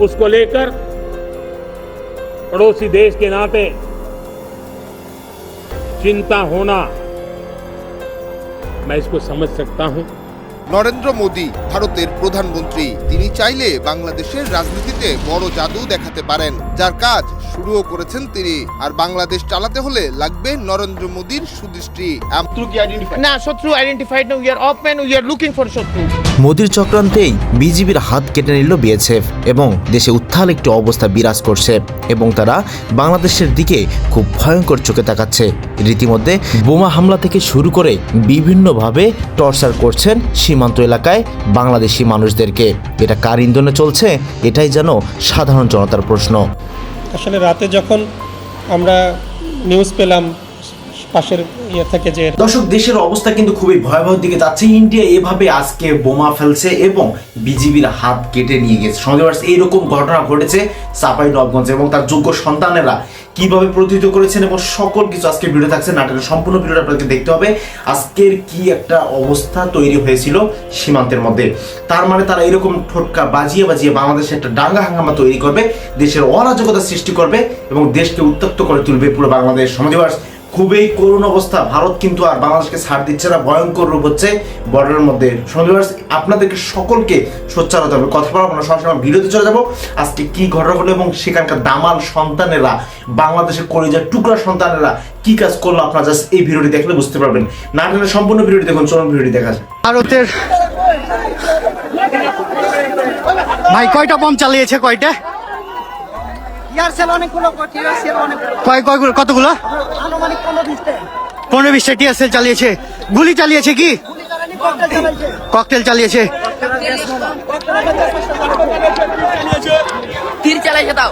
उसको लेकर पड़ोसी देश के नाते चिंता होना मैं इसको समझ सकता हूं নরেন্দ্র মোদী ভারতের প্রধানমন্ত্রী তিনি চাইলে বাংলাদেশের রাজনীতিতে বড় জাদু দেখাতে পারেন যার কাজ শুরুও করেছেন তিনি আর বাংলাদেশ চালাতে হলে লাগবে নরেন্দ্র মোদীর সুদৃষ্টি এম- না শত্রু আইডেন্টিফাইড না we R অপম্যান we are looking for শত্রু মোদির চক্রান্তেই বিজিবির হাত কেটে নিল বিএসএফ এবং দেশে উত্থাল একটি অবস্থা বিরাজ করছে এবং তারা বাংলাদেশের দিকে খুব ভয়ঙ্কর চোখে তাকাচ্ছে। রীতিমধ্যে বোমা হামলা থেকে শুরু করে বিভিন্নভাবে টর্চার করছেন সীমান্ত এলাকায় বাংলাদেশি মানুষদেরকে। এটা কার ইন্ধনে চলছে? এটাই যেন সাধারণ জনতার প্রশ্ন। আসলে রাতে যখন আমরা নিউজ পেলাম পাশের ইয়ে যে দর্শক, দেশের অবস্থা কিন্তু খুবই ভয়াবহ দিকে যাচ্ছে। ইন্ডিয়া এভাবে আজকে বোমা ফেলছে এবং বিজিবির হাত কেটে নিয়ে গেছে। এইরকম ঘটনা ঘটেছে চাপাই নবগঞ্জে এবং তার যোগ্য সন্তানেরা কীভাবে প্রতিহিত করেছেন এবং সকল কিছু আজকে ভিডিও থাকছে। নাটকের সম্পূর্ণ আপনাকে দেখতে হবে। আজকের কি একটা অবস্থা তৈরি হয়েছিল সীমান্তের মধ্যে। তার মানে তারা এরকম ঠোটকা বাজিয়ে বাজিয়ে বাংলাদেশে একটা ডাঙ্গা হাঙ্গামা তৈরি করবে, দেশের অরাজকতা সৃষ্টি করবে এবং দেশকে উত্তপ্ত করে তুলবে পুরো বাংলাদেশ। সমাজবাস খুবই করুণ অবস্থা। ভারত কিন্তু আর বাংলাদেশকে ছাড় দিচ্ছে না। ভয়ঙ্কর রূপ হচ্ছে বর্ডারের মধ্যে। শনিবার আপনাদেরকে সকলকে সোচ্চার হতে হবে। কথা বলা আমরা সবসময় ভিডিওতে চলে যাব। আজকে কি ঘটনা হলো এবং সেখানকার দামাল সন্তানেরা বাংলাদেশের কলিজার টুকরা সন্তানেরা কি কাজ করল? আপনারা জাস্ট এই ভিডিওটি দেখলে বুঝতে পারবেন। নাটকের সম্পূর্ণ ভিডিওটি দেখুন। চলুন ভিডিওটি দেখা যায় ভারতের ভাই কয়টা বম চালিয়েছে কয়টা? কতগুলো? পনেরো বিশটা টিয়ারসেল চালিয়েছে। গুলি চালিয়েছে কি? ককটেল চালিয়েছে। তীর চালাইছে তাও।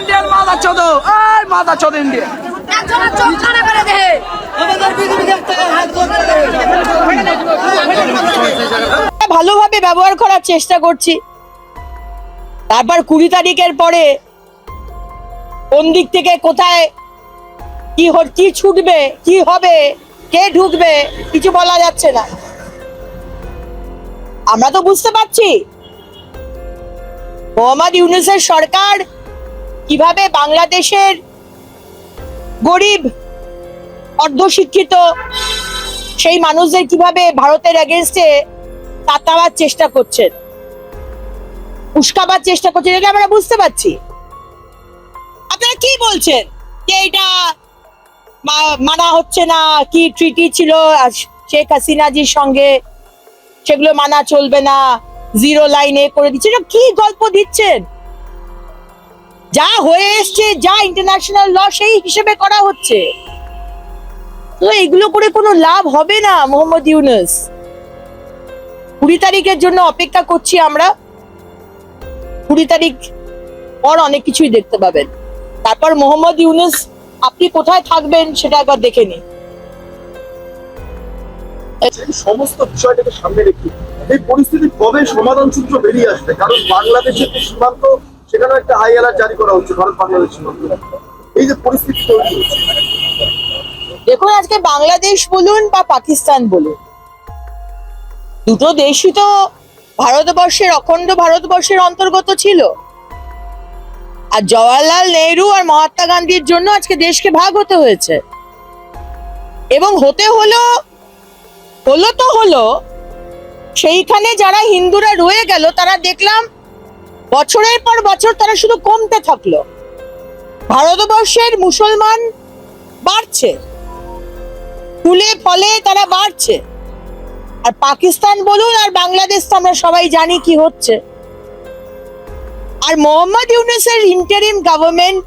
ইন্ডিয়ান মাদা চোদ, এই মাদা চোদ ইন্ডিয়া। একজনের চোখ কানা করে দে আমাদের বিজেপি একটা হাত কেটে দেয়। ভালোভাবে ব্যবহার করার চেষ্টা করছি। তারপর কুড়ি তারিখের পরে কোন দিক থেকে কোথায় কি ছুটবে, কি হবে, কে ঢুকবে, কিছু বলা যাচ্ছে না। আমরা তো বুঝতে পারছি। মোহাম্মদ ইউনুসের সরকার কীভাবে বাংলাদেশের গরিব, অর্ধশিক্ষিত সেই মানুষদের কীভাবে ভারতের এগেনস্টে তাতাবার চেষ্টা করছেন উস্কাবার চেষ্টা করছেন এটা আমরা বুঝতে পারছি? আপনারা কি বলছেন? যে এটা মানা হচ্ছে না, কি ট্রিটি ছিল শেখ হাসিনাজির সঙ্গে সেগুলো মানা চলবে না জিরো লাইনে করে দিচ্ছে কি গল্প দিচ্ছেন? যা হয়ে এসছে, যা ইন্টারন্যাশনাল ল সেই হিসেবে করা হচ্ছে। তো এগুলো করে কোনো লাভ হবে না, মোহাম্মদ ইউনুস। কুড়ি তারিখের জন্য অপেক্ষা করছি আমরা। কুড়ি তারিখ পর অনেক কিছুই দেখতে পাবেন। তারপর মোহাম্মদ ইউনুস, আপনি কোথায় থাকবেন সেটা একবার দেখে নিন। সমস্ত বিষয়টাকে সামনে রেখে এই পরিস্থিতি কবে সমাধান সূত্র বেরিয়ে আসবে? কারণ বাংলাদেশের সীমান্ত সেখানে একটা হাই অ্যালার্ট জারি করা হচ্ছে, ভারত বাংলাদেশ এই যে পরিস্থিতি তৈরি হচ্ছে। দেখুন, আজকে বাংলাদেশ বলুন বা পাকিস্তান বলুন, দুটো দেশই তো ভারতবর্ষের, অখণ্ড ভারতবর্ষের অন্তর্গত ছিল। আর জওয়াহরলাল নেহরু আর মহাত্মা গান্ধীর জন্য আজকে দেশকে ভাগ হতে হয়েছে। এবং হতে হলো হলো তো হলো, সেইখানে যারা হিন্দুরা রয়ে গেল, তারা দেখলাম বছরের পর বছর তারা শুধু কমতে থাকল। ভারতবর্ষের মুসলমান বাড়ছে। ফুলে ফলে তারা বাড়ছে। আর পাকিস্তান বলুন আর বাংলাদেশ তো আমরা সবাই জানি কি হচ্ছে। আর মোহাম্মদ ইউনুসের ইন্টারিম গভর্নমেন্ট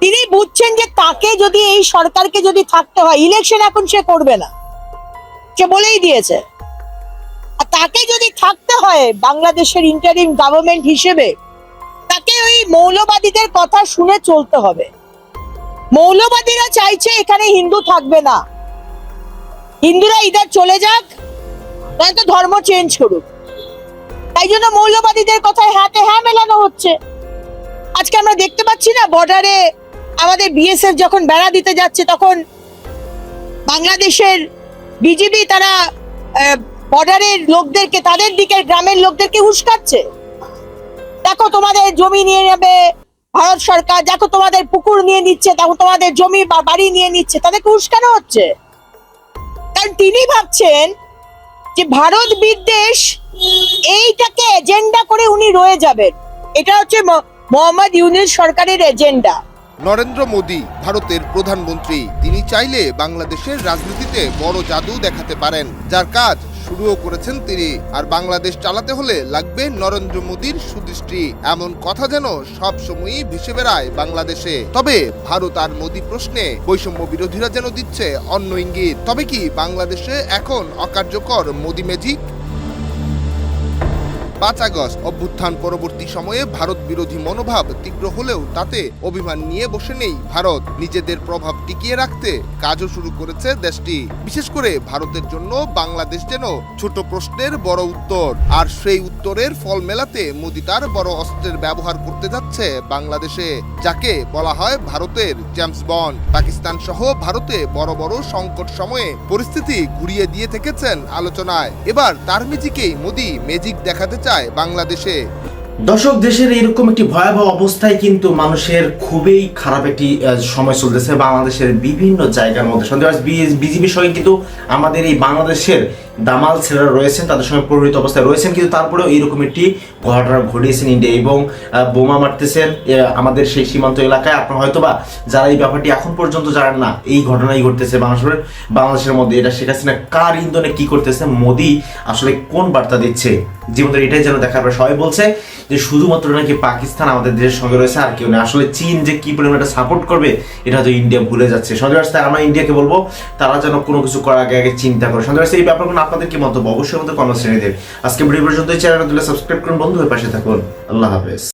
তিনি বুঝছেন যে তাকে যদি এই সরকারকে যদি থাকতে হয় ইলেকশন এখন সে করবে না। সে বলেই দিয়েছে। আর তাকে যদি থাকতে হয় বাংলাদেশের ইন্টারিম গভর্নমেন্ট হিসেবে, তাকে ওই মৌলবাদীদের কথা শুনে চলতে হবে। মৌলবাদীরা চাইছে এখানে হিন্দু থাকবে না। হিন্দুরা ইদার চলে যাক নয়তো ধর্ম চেঞ্জ করুক। তাই জন্য মৌলবাদীদের কথায় হাতে হ্যাঁ মেলানো হচ্ছে। আজকে আমরা দেখতে পাচ্ছি না বর্ডারে আমাদের বিএসএফ যখন বেড়া দিতে যাচ্ছে, তখন বাংলাদেশের বিজেপি তারা বর্ডারের লোকদেরকে, তাদের দিকের গ্রামের লোকদেরকে উস্কাচ্ছে দেখো তোমাদের জমি নিয়ে নেবে ভারত সরকার, দেখো তোমাদের পুকুর নিয়ে নিচ্ছে, দেখো তোমাদের জমি বা বাড়ি নিয়ে নিচ্ছে, তাদেরকে উস্কানো হচ্ছে? কারণ তিনি ভাবছেন যে ভারত বিদ্বেষ, এইটাকে এজেন্ডা করে উনি রয়ে যাবেন। এটা হচ্ছে মোহাম্মদ ইউনুস সরকারের এজেন্ডা নরেন্দ্র মোদী, ভারতের প্রধানমন্ত্রী, তিনি চাইলে বাংলাদেশের রাজনীতিতে বড় জাদু দেখাতে পারেন। যার কাজ শুরুও করেছেন তিনি। আর বাংলাদেশ চালাতে হলে লাগবে নরেন্দ্র মোদীর সুদৃষ্টি। এমন কথা যেন সব সময়ই ভেসে বেড়ায় বাংলাদেশে। তবে ভারত আর মোদী প্রশ্নে বৈষম্য বিরোধীরা যেন দিচ্ছে অন্য ইঙ্গিত। তবে কি বাংলাদেশে এখন অকার্যকর মোদী ম্যাজিক পাঁচ আগস্ট অভ্যুত্থান পরবর্তী সময়ে ভারত বিরোধী মনোভাব তীব্র হলেও তাতে অভিমান নিয়ে বসে নেই ভারত। নিজেদের প্রভাব টিকিয়ে রাখতে কাজও শুরু করেছে দেশটি। বিশেষ করে ভারতের জন্য বাংলাদেশ যেন ছোট প্রশ্নের বড় উত্তর। আর সেই উত্তরের ফল মেলাতে মোদি তার বড় অস্ত্রের ব্যবহার করতে যাচ্ছে বাংলাদেশে, যাকে বলা হয় ভারতের জেমস বন্ড। পাকিস্তান সহ ভারতে বড় বড় সংকট সময়ে পরিস্থিতি ঘুরিয়ে দিয়ে থেকেছেন আলোচনায়। এবার তার ম্যাজিকেই মোদি ম্যাজিক দেখাতে চায় বাংলাদেশে। দর্শক, দেশের এরকম একটি ভয়াবহ অবস্থায় কিন্তু মানুষের খুবই খারাপ একটি সময় চলতেছে বাংলাদেশের বিভিন্ন জায়গার মধ্যে। বিজেপির সঙ্গে কিন্তু আমাদের এই বাংলাদেশের দামাল ছেলেরা রয়েছেন, তাদের সঙ্গে প্রভাবিত অবস্থায় রয়েছেন, কিন্তু তারপরেও এইরকম একটি ঘটনা ঘটিয়েছেন ইন্ডিয়া এবং বোমা মারতেছেন আমাদের সেই সীমান্ত এলাকায়। আপনার হয়তো বা যারা এই ব্যাপারটি এখন পর্যন্ত জানেন না, এই ঘটনাই ঘটতেছে বাংলাদেশের বাংলাদেশের মধ্যে। এটা শেখ হাসিনা কার ইন্ধনে কি করতেছে, মোদি আসলে কোন বার্তা দিচ্ছে? জীবনের এটাই যেন দেখার পর সবাই বলছে যে শুধুমাত্র নাকি পাকিস্তান আমাদের দেশের সঙ্গে রয়েছে, আর কেউ নেই। আসলে চীন যে কি পরিমাণে এটা সাপোর্ট করবে, এটা হয়তো ইন্ডিয়া ভুলে যাচ্ছে। সন্দেহ আমরা ইন্ডিয়াকে বলব, তারা যেন কোনো কিছু করার আগে আগে চিন্তা করে। সন্দেহ এই ব্যাপারগুলো আপনাদের কি মন্তব্য? অবশ্যই আমাদের কমেন্ট শ্রেণীদের আজকে ভিডিও পর্যন্ত তুলে সাবস্ক্রাইব করুন। বন্ধু হয়ে পাশে থাকুন। আল্লাহ হাফেজ।